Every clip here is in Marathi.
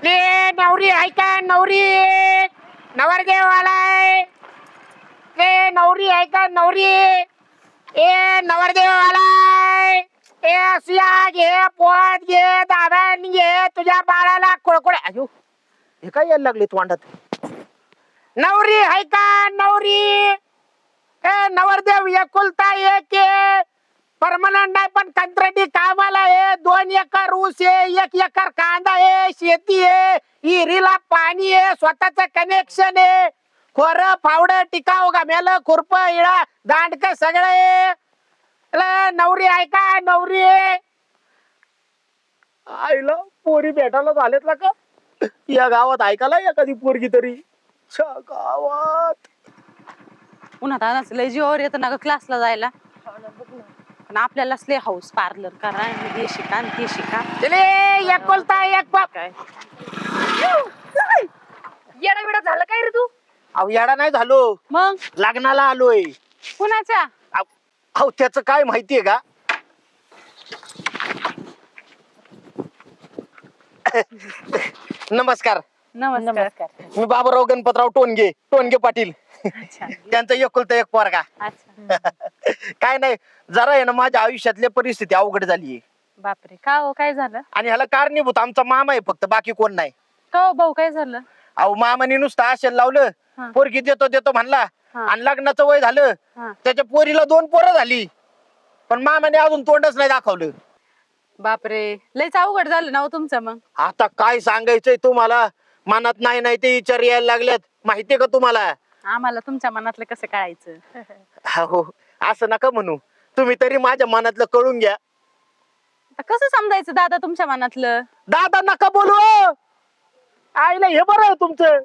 आपली नवरी आहे का? नवरी. नवरदेव आलाय. ले नवरी आहे का? नवरी. ए नवरदेव आलाय. ए सिया घे पोत घे दाबण घे. तुझ्या बाळाला कुळकुळ. अयो हे काय यायला लागले तोंडात नवरी आहे का? नवरी. ए नवरदेव एकुलता एक परमनंट नाही पण कंत्राटी कामाला आहे. दोन एकर ऊस आहे एक एकर कांदा आहे शेती आहे इरीला पाणी आहे स्वतःच कनेक्शन आहे. खोर फावड टिकाव गमेल खुरप इळा दांडक सगळं आहे. ल, नवरी आहे का? नवरी आहे. आईला पोरी भेटायला झालेत ना का? या गावात ऐकायला एखादी पोरगी तरी? गावात. उन्हात आणायचं लय जीवावर येतं ना ग क्लासला जायला. पण आपल्याला लय हाऊस पार्लर करा हे शिका आणि ते शिका. चले एकुलता एक बाप. काय? येडा बिडा झालं काय रे तू? अहो येडा नाही झालो. मग? लग्नाला आलोय. कुणाच्या? अहो अहो, त्याचं काय माहितीये का? नमस्कार. नमस्कार. मी बाबूराव गणपतराव टोनगे टोनगे पाटील. अच्छा. त्यांचं एकुलता एक पोरगा. अच्छा. काय नाही जरा आहे ना माझ्या आयुष्यातली परिस्थिती अवघड झालीये. बापरे का हो? काय झालं? आणि ह्याला कारणीभूत आमचा मामा आहे फक्त बाकी कोण नाही. का हो भाऊ काय झालं? अहो मामाने नुसतं आशेल लावलं. पोरगी देतो देतो म्हणला हा. आणि लग्नाचं वय झालं हा. त्याच्या पोरीला दोन पोरं झाली. पण मामाने अजून तोंडच नाही दाखवलं. बापरे लयच अवघड झालं ना हो तुमचं मग. आता काय सांगायचंय तुम्हाला? मनात नाही नाही ते विचार यायला लागल्यात. माहितीये का तुम्हाला? आम्हाला तुमच्या मनातलं कसं कळायचं? हो असं नका म्हणू. तुम्ही तरी माझ्या मनातलं कळून घ्या. आता कसं समजायचं दादा तुमच्या मनातलं? दादा नका बोलू हो. आईला हे बरं आहे तुमचं.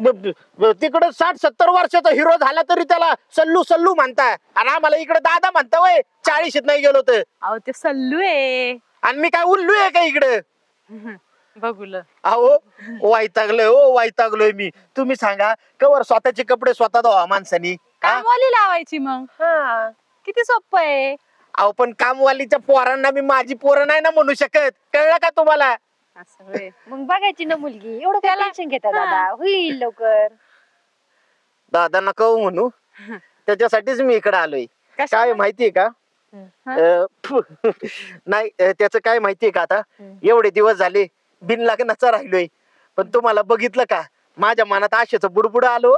ब- ब- तिकडं साठ सत्तर वर्षाचा हिरो झाला तरी त्याला सल्लू सल्लू म्हणताय. आणि आम्हाला इकडे दादा म्हणता वय चाळीशीत नाही गेलो तर. अहो ते सल्लू आहे. आणि मी काय उल्लू आहे का इकडे? बघूल. अहो वाईटागलोय हो वाईटागलोय मी. तुम्ही सांगा कवर स्वतःचे कपडे स्वतः धुवा माणसानी? कामवाली लावायची मग. हा. किती सोपं आहे. अहो पण कामवालीच्या पोरांना मी माझी पोरं नाही ना म्हणू शकत. कळलं का तुम्हाला? असं होय. मग बघायची ना मुलगी. एवढं त्याला- टेन्शन घेता हा. दादा? होईल लवकर. दादा नका हो म्हणू. त्याच्यासाठीच मी इकडे आलोय. काय? माहितीये का? हा? अं, फु. नाही अं, त्याचं काय माहितीये का आता? एवढे दिवस झाले बिन लग्नाचा राहिलोय. पण तुम्हाला बघितलं का? माझ्या मनात आशेचं बुडबुड आलो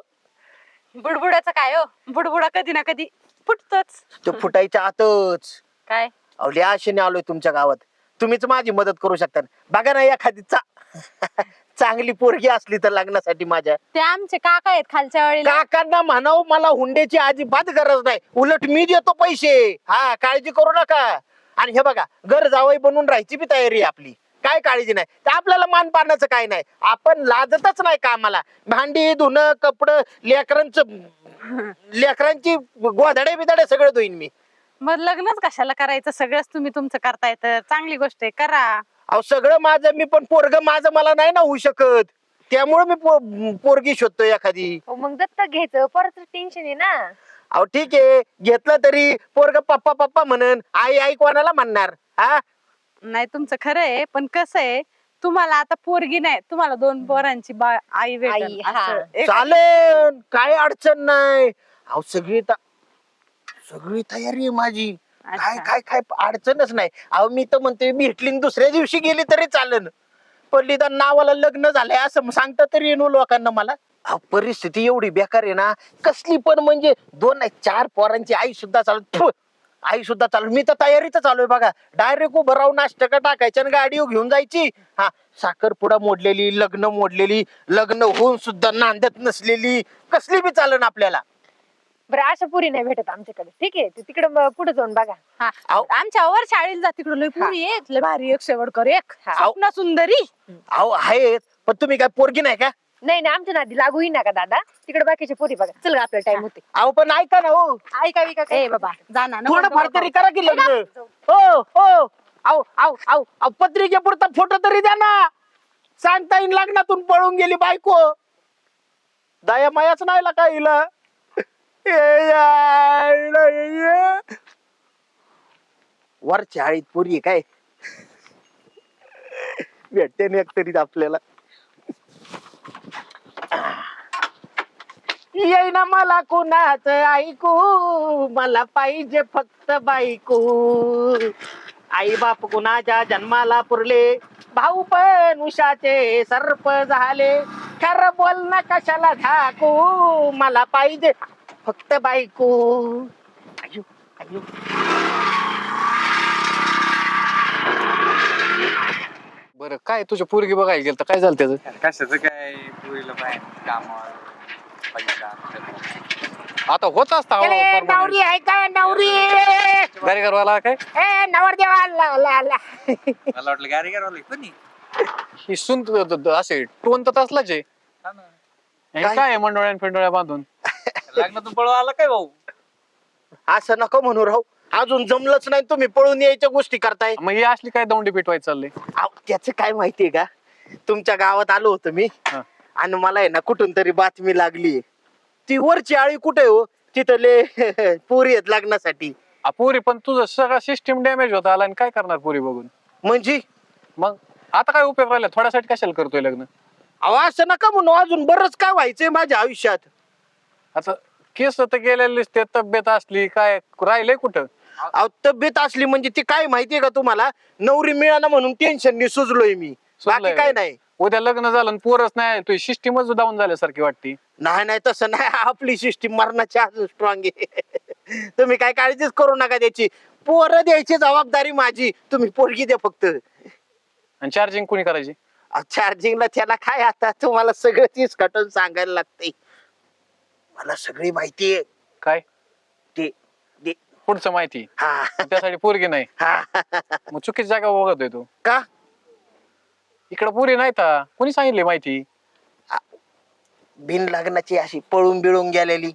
बुडबुडाचं काय हो? बुडबुडा कधी ना कधी फुटतच. ते फुटायच्या आतच. काय? अवली आशेने आलोय तुमच्या गावात. तुम्हीच माझी मदत करू शकता. बघा ना एखादी चा चांगली पोरगी असली तर लग्नासाठी माझ्या. ते आमचे काका आहेत खालच्या वेळेला काकांना म्हणाव मला हुंड्याची अजिबात गरज नाही. उलट मी देतो पैसे. हा काळजी करू नका. आणि हे बघा घर जावई बनून राहायची बी तयारी आहे आपली. काय काळजी नाही. तर आपल्याला मान पाडण्याचं काय नाही. आपण लाजतच नाही कामाला. भांडी धुणं कपड लेकरांचं लेकरांची गोधडे बिधडे सगळं धुईन मी. मग लग्नच कशाला करायचं? सगळंच तुम्ही तुमचं करताय तर चांगली गोष्ट आहे. करा. अहो सगळं माझं मी पण पोरग माझं मला नाही ना होऊ शकत. त्यामुळे मी पो- पोरगी शोधतो एखादी. हो, मग दत्तक घ्यायचं. परत टेन्शन आहे ना. अहो ठीक आहे. घेतलं तरी पोरग पप्पा पप्पा म्हणन. आई आई कोणाला म्हणणार? हा? नाही तुमचं खरं आहे पण कसं आहे तुम्हाला आता पोरगी नाही तुम्हाला दोन पोरांची बा आई आई, हा. चालेल काय अडचण नाही. अहो सगळी ता- सगळी तयारी आहे माझी. काय. काय काय अडचणच नाही. अहो मी तर म्हणते भेटली न दुसऱ्या दिवशी गेली तरी चालन पण निदान नावाला लग्न झालंय असं सांगता तरी येणू लोकांना मला. अहो, परिस्थिती एवढी बेकार आहे ना. कसली पण म्हणजे दोन नाही चार पोरांची आई सुद्धा चालू थु, आई सुद्धा चालू. मी तर तयारीतच चालू आहे बघा. डायरेक्ट उभं राहून नाश्ता टाकायच्या आणि गाडी घेऊन जायची. हा साखरपुडा मोडलेली लग्न मोडलेली लग्न होऊन सुद्धा नांदत नसलेली. कसली बी चालन आपल्याला. बरं अशा पुरी नाही भेटत आमच्याकडे. ठीक आहे तू तिकडे पुढे जाऊन बघा. हा. आमच्या वर शाळेला जा तिकडं. लय पुरी एक लय भारी एक शेवटकर एक. हा. स्वप्न सुंदरी. अहो आहेत. पण तुम्ही काय पोरगी नाही का? नाही नाही आमच्या नादी लागू ना का दादा? तिकडे बाकीचे पुरी बघा. चल ग, आपला टाइम होते अहो पण ऐका ना हो. ऐका विका ए बाबा जा ना नको- थोडं नको- फार तरी करा की लग्न. हो हो. अहो अहो अहो अहो, पत्रिके पुरता फोटो तरी द्या ना. सांगता येईन लग्नातून पळून गेली बायको. दया मायाच नाही ला काय हिला ए. वरच्या आळीत पुरी आहे काय? भेटते ना एक तरी आपल्याला. येईना मला कुणाच ऐकू? मला पाहिजे फक्त बायको. आई बाप कुणाच्या जन्माला पुरले? भाऊ पण उषाचे सर्प झाले. खर बोल ना कशाला झाकू? मला पाहिजे फक्त बायको. अयो अयो बरं काय तुझ्या पोरगी बघायला गेलं तर काय झालं त्याचं? कशाचं काय पुरीला बाहेर कामावर. आता होत असता ए, नवरी आहे का नवरी. गाडी करवाला काय? ए नवरदेव आला आला आला. मला वाटलं गाडी करावं कोणी ही सुन असे टोन तर तसलाच आहे. हा ना. हे काय आहे मंडोळ्या आणि फिंडोळ्या बांधून? लग्नातून पळवा आला काय भाऊ? असं नको म्हणू राहू. अजून जमलंच नाही तुम्ही पळून यायच्या गोष्टी करताय. मग ही असली काय दौंडी पिटवायची चाललंय अहो, त्याचं काय माहितीये का? तुमच्या गावात आलो होतो मी. हा. आणि मला आहे ना कुठून तरी बातमी लागली. ती वरची आळी कुठे हो? तिथं ले पोरी आहेत लग्नासाठी. आ, पोरी पण तुझं सगळं सिस्टीम डॅमेज होता आला आणि काय करणार पोरी बघून? म्हणजे? मग आता काय उपयोग राहिला? थोड्यासाठी कशाला करतोय लग्न? अहो असं नका म्हणू अजून बरंच काय व्हायचंय माझ्या आयुष्यात. आता केस तर गेलेलीच ते तब्येत असली काय राहिलंय कुठं? अहो तब्येत असली म्हणजे ती काय माहितीये का तुम्हाला? नवरी मिळाना म्हणून टेन्शननी सुजलोय मी. बाकी सुजलंय. काय नाही. उद्या लग्न झालं आणि पोरच नाही तुझी सिस्टीमच डाऊन झाल्यासारखी वाटती. नाही नाही तसं नाही. आपली सिस्टीम मरणाची अजून स्ट्रॉंग आहे. तुम्ही काय काळजीच करू नका त्याची. पोरं द्यायची जबाबदारी माझी. तुम्ही पोरगी द्या फक्त. आणि चार्जिंग कोणी करायची? चार्जिंगला त्याला काय आता? तुम्हाला सगळं तीच कटून सांगायला लागते मला सगळी माहिती आहे. काय? ते ते- पुढचं माहिती. हा. त्यासाठी पोरगी नाही. हा. मग चुकीची जागा बघतोय तू. का? इकडं पोरी नाही का कोणी सांगितली माहिती? बिन लग्नाची अशी पळून बिळून गेलेली.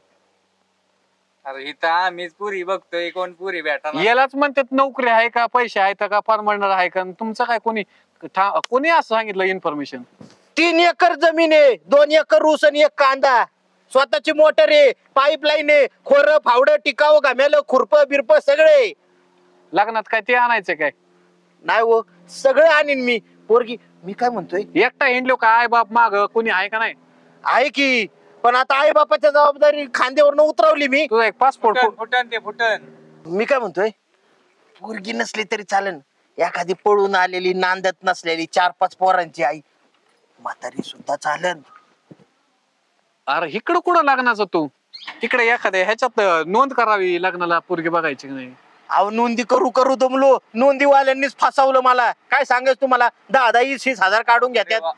अरे इथं आम्हीच पुरी बघतोय कोण पुरी भेटा यालाच म्हणतात नोकरी आहे का पैसे आहेत का परमनंट आहे का तुमचं काय कोणी ठा- कोणी असं सांगितलं इन्फॉर्मेशन तीन एकर जमीन आहे दोन एकर ऊस आणि एक कांदा. स्वतःची मोटर आहे पाईपलाईन आहे खोर फावडं टिकाव घामेलं खुरप बिरप सगळे. लग्नात काय ते आणायचं काय? नाही हो सगळं आणीन मी. पोरगी मी काय म्हणतोय? एकटा हिंडलो का आई बाप माग? कोणी आहे का नाही? आहे की पण आता आई बापाच्या जबाबदारी खांद्यावर उतरवली मी. तुझा एक पासपोर्ट फुटन फुटन ते फुटन. मी काय म्हणतोय? पोरगी नसली तरी चालेल एखादी पळून आलेली नांदत नसलेली चार पाच पोरांची आई म्हातारी सुद्धा चालन. अरे इकडं कुठं लग्नाचं तू? तिकडे एखाद्या ह्याच्यात नोंद करावी लग्नाला पोरगी बघायची की नाही? अहो नोंदी करू करू दमलो. नोंदीवाल्यांनीच फसवलं मला. काय सांगायचं तुम्हाला? दहा दहा वीस वीस हजार काढून घेतात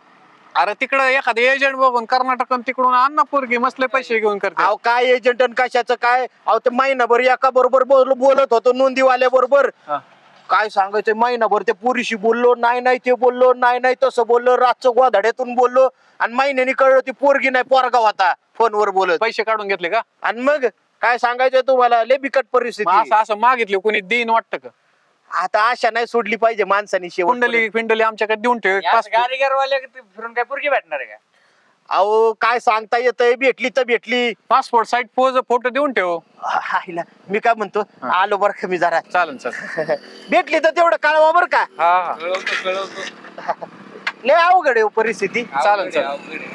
अरे तिकडं एखादं एजंट बघून कर्नाटक तिकडून अण्णा पोरगी मसले पैसे घेऊन करते. अहो काय एजंट आणि कशाचं काय? अहो ते महिनाभर एका बरोबर बोल बोलत होतो नोंदीवाल्या बरोबर. हा. काय सांगायचं? महिनाभर ते पुरीशी बोललो नाही नाही ते बोललो नाही नाही तसं बोललो रातचं गोधाड्यातून बोललो. आणि महिन्यानी कळलं ती पोरगी नाही पोरगाव होता. फोनवर बोलत. पैसे काढून घेतले का? आणि मग? काय सांगायचं तुम्हाला? लय बिकट मग परिस्थिती असं असं मागितले कोणी देईन वाटतं का? आता आशा नाही सोडली पाहिजे माणसानी शेवट कुंडली पिंडली आमच्याकडे देऊन ठेव एक करवाले फिरून काय पुरगी भेटणार आहे का? अहो काय सांगता येतंय? भेटली तर भेटली. पासपोर्ट साईट पोज फोटो देऊन ठेव. आईला मी काय म्हणतो? आलो बरं का मी जरा. चालन चालेल. भेटली तर तेवढं कळवा बरं का. हा. हा कळवतो कळवतो लय अवघड आहे हो परिस्थिती. चालेल, आहे, चालेल. अवघड आहे.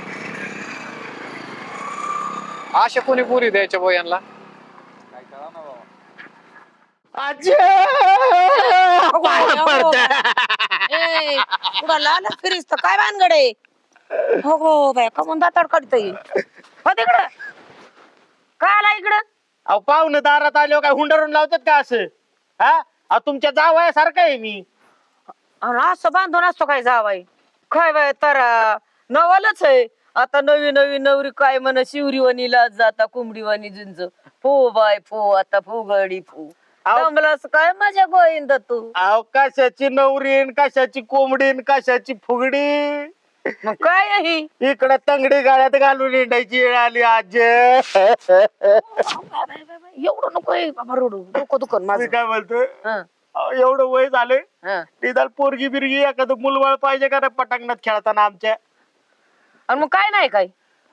अशा कोणी पोरी द्यायच्या बो यांना? काय कळा ना फिरीस तर काय भानगड आहे? हो हो बाय कमून दाताड काढता हो तिकडं. काय आला इकडं? अहो पाहुणं दारात आल्यावर काय हुंडरून लावतात का असं? हा? अहो, तुमच्या जावयासारखं आहे मी. अन असं बांधून असतो काय जावाई? काय बाय तर नवलच आहे. आता नवी नवी नवरी काय म्हण शिवरीवानीला जाता कुंबडीवानी जिंज फो बाय फो आता फुगडी फू. आव. दमलास काय माझ्या गोविंद तू? अहो कशाची नवरीन कशाची कोंबडीन कशाची फुगडी? मग काय आहे? ही इकडे तंगडी गाळ्यात घालून हिंडायची वेळ आली आज. एवढं नको आहे बाबा रडू. डोकं दुकान मी माझं. काय बोलतोय? हं, अहो, एवढं वय झालंय हं. निदान पोरगी बिरगी एखादं मुलबाळ पाहिजे का नाही पटांगणात खेळताना आमच्या? आणि मग काय नाही काय?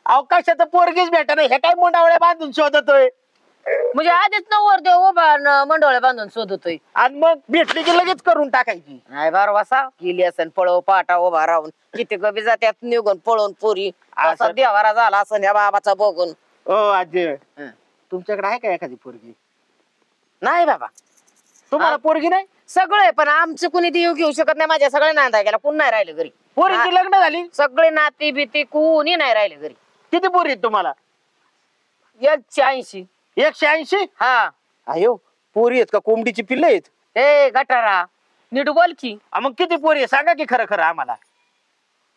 अहो कशाचं पोरगीच भेटा नाही हे काय मुंडावळ्या बांधून शोधतोय? म्हणजे आधीच नवर देव उभा न मंडोळ्या बांधून शोधतोय. आणि मग भेटली की लगेच करून टाकायची. नाही बार वासा. गेली असन पळव पाटा उभा राहून. किती गबी जात्यात निघून पळून पुरी. असा. असं- देवारा झाला असन या बाबाचा बघून. ओ आजी. तुमच्याकडे आहे का एखादी पोरगी? नाही बाबा. तुम्हाला? पोरगी नाही? सगळे पण आमचं कुणी देऊ घेऊ शकत नाही माझ्या सगळ्या नांदा गेला कोण नाही राहिले घरी. पोरीची लग्न झाली? सगळे नाती बिती कुणी नाही राहिले घरी. किती पोरी आहेत तुम्हाला? एकशे ऐंशी. एकशे ऐंशी? हा. अयो पोरी आहेत का? कोंबडीची पिल्ल आहेत? ए गटारा नीट बोल की. आ, मग किती पोरी आहे सांगा की खरं खरं आम्हाला.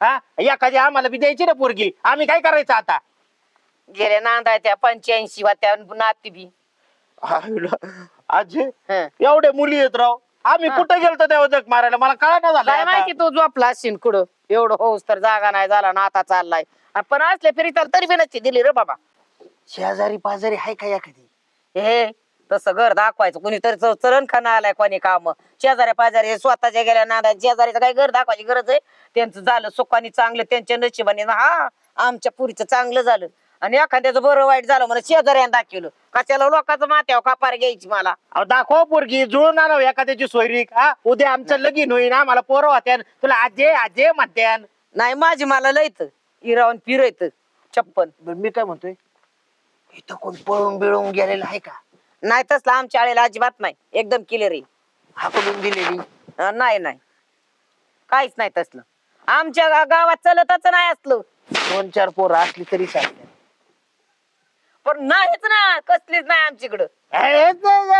हा? एखादी आम्हाला बी द्यायची ना पोरगी. आम्ही काय करायचं आता? गेल्या नांदा त्या पंच्याऐंशी त्या नाती बी. आजी हं. एवढे मुली आहेत राव. आम्ही. कुठे गेलतो तेव्हा जग मारायला? मला कळा ना काय झालं माहिती तू झोपला असशील कुठं? एवढं होऊस तर जागा नाही झाला ना आता चाललाय. आणि पण असले फिरी तरी बी नसती दिली रे बाबा. शेजारी पाजारी आहे का एखादी? हे तसं घर दाखवायचं. कुणीतरी च- चरण खाना आलाय कोणी काम. शेजाऱ्या पाजारी हे स्वतःच्या गेल्या नादा शेजारीचं काय घर दाखवायची गरज आहे? त्यांचं झालं सुखाने चांगलं त्यांच्या नशिबाने. हा आमच्या पुरीचं चांगलं झालं. आणि एखाद्याचं बरं वाईट झालं म्हणून शेजाऱ्यानं दाखवलं. कशाला लोकांचं माथ्यावर कापार घ्यायची मला? अहो दाखव पोरगी जुळून आणावं एखाद्याची सोयरीक हा? उद्या आमचं लगीन होईन आम्हाला पोरं होत्यान तुला आजे आजे म्हणत्यान नाही माझी मला लयत इरावून फिरत छप्पन. बरं मी काय म्हणतोय? इथं कोण पळून बिळून गेलेलं आहे का? नाही तसलं आमच्या आळेला अजिबात नाही. एकदम क्लिअर आहे. हाकलून दिलेली. अं, नाही नाही. काहीच नाही तसलं. आमच्या गा- गावात चलतच नाही असलं. दोन चार पोरं असली तरी चालते पण नाहीच ना कसलीच नाही आमच्याकडं.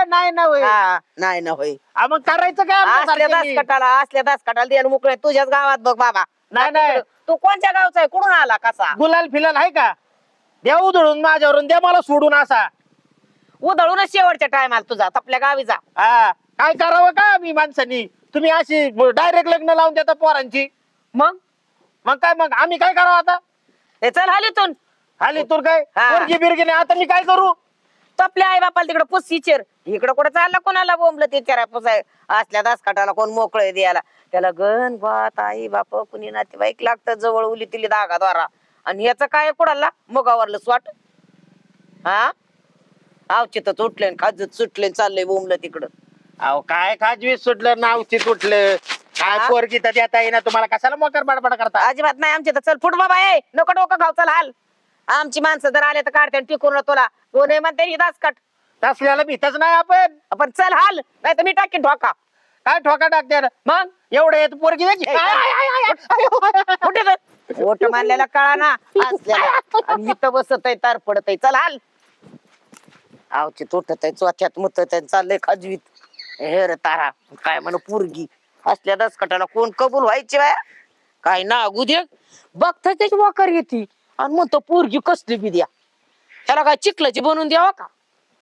नाही ना होय. हा नाही ना होय. मग करायचं काय आमच्या असल्या सारख्यांनी? दासकटाला असल्या दासकटाला द्यायला मोकळे तुझ्याच गावात बघ बाबा. नाही नाही. तू कोणत्या गावचा आहे? कुठून आला कसा? गुलाल फिलाल आहे का? द्या उधळून माझ्यावरून द्या मला सोडून असा. उधळूनच शेवटच्या टायमाला तुझा. आपल्या गावी जा. हा काय करावं का मी माणसांनी? तुम्ही अशी डायरेक्ट लग्न लावून देता पोरांची. मग? मग काय मग आम्ही काय करावं आता? हे चल हालीतून खाली तूर काय? हा. पोरगी बिरगी नाही. आता मी काय करू? तो आपल्या आई बापाला तिकडे पुस इचेर इकडे कुठं चालला कोणाला बोंबलं ते चेरा पुसाय? असल्या दासकाटाला कोण मोकळे द्यायला? त्याला गण भात आई बाप कुणी नातेवाईक लागतं जवळ उली तिली धागा द्वारा. आणि याचं काय कुणाला मुगावरलं स्वाट. हा? आवचितच उठले खाजत सुटले चाललंय बोंबलं तिकडं. अहो काय खाजवीस सुटलं नावची सुटलं काय हा? पोरगी तर देता येईना तुम्हाला. कशाला मोकर बडबड करता? अजिबात नाही. आमच्या तर चल फुट बाबा ए नको डोकं खाऊ. चल हाल. आमची माणसं जर आले तर काढते आणि टिकून तुला. कोण म्हणते ही दासकाट. तसल्याला भीतच नाही आपण. आपण चल हाल नाही तर मी टाकीन ढोका काय ठोका टाकते? मग? एवढे येत पोरगी द्यायची. ए, आय, आय, आय, आय, आय. कुठे तर ओट मानलेला कळा ना असलेला आणि इथं बसत आहे तार पडत आहे चल हाल. आवची तुटत आहे चोथ्यात मुतत आहे चाललंय खजवीत. हे रे तारा काय म्हण पोरगी. असल्या दसकटाला कोण कबूल व्हायची बाया? काय ना दे. बघता त्याची वाकर येते. आणि म्हणतो पोरगी कसली बी द्या. त्याला काय चिखलाची बनवून द्यावा का?